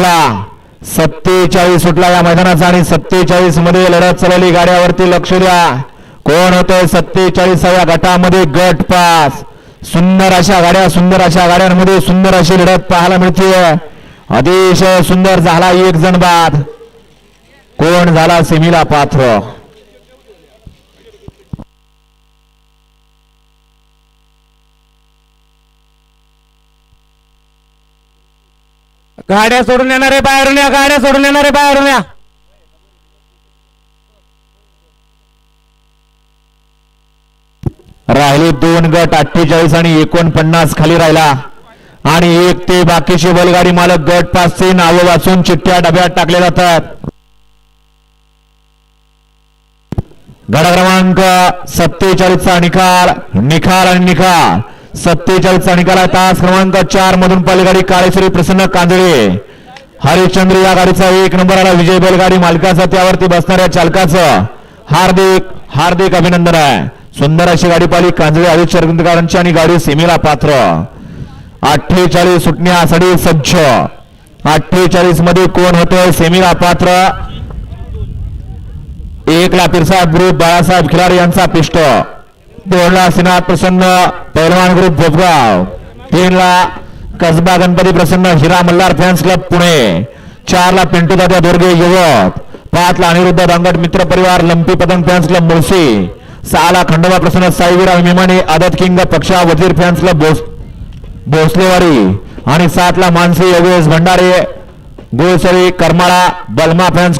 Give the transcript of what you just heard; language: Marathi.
सुटला सत्तेचाळीस सुटला या मैदानाचा आणि सत्तेचाळीसमध्ये लढत चालवली गाड्यावरती लक्ष द्या. कोण होतोय सत्तेचाळीसाव्या गटामध्ये गट पास. सुंदर अशा गाड्या सुंदर अशा गाड्यांमध्ये सुंदर अशी लढत पाहायला मिळते अतिशय सुंदर झाला एक जण बाद. कोण झाला सेमीला पात्र? गाड्या सोडून येणारे बाहेरून या गाड्या सोडून येणारे बाहेरून या. राहिले दोन गट अठ्ठेचाळीस आणि एकोणपन्नास खाली राहिला. आणि एक ते बाकीचे बैलगाडी मालक गट पाचचे नावं वाचून चिठ्ठ्या डब्यात टाकले जातात. गड क्रमांक सत्तेचाळीसचा निकाल निखार आणि निखार सत्तेचाळीसचा निकाल आहे तास क्रमांक चार मधून पलीगाडी काळेश्वरी प्रसन्न कांदळे हरिश्चंद्र या गाडीचा एक नंबर आला. विजय बैलगाडी मालकाचा त्यावरती बसणाऱ्या चालकाचं हार्दिक हार्दिक अभिनंदन आहे. सुंदर अशी गाडी पाहिली. कांजळे हरिश्चंद्रकारांची आणि गाडी सेमीला पात्र. अठ्ठेचाळीस सुटण्यासाठी सज्ज. अठ्ठेचाळीसमध्ये कोण होतोय? सेमीला पात्र. एक लापीरसाहेब पिरसाद ग्रुप बाळासाहेब खिलारी यांचा पिष्ट. दोनला श्रीनाथ प्रसन्न पैलवान ग्रुप भोपगाव तीनला कसबा गणपती प्रसन्न हिरा मल्हार फॅन्स क्लब पुणे. चारला पिंटू दादा दुर्गे युवक. पाचला अनिरुद्ध दांगट मित्र परिवार लंपी पतंग फॅन्स क्लब मुळशी. सहाला खंडोबा प्रसन्न साईवीरा मिमाने आदत किंग पक्षा वजीर फॅन्स क्लब भोस भोसलेवाडी आणि सातला मानसी योगेश भंडारे गोळसरी करमाळा बलमा फॅन्स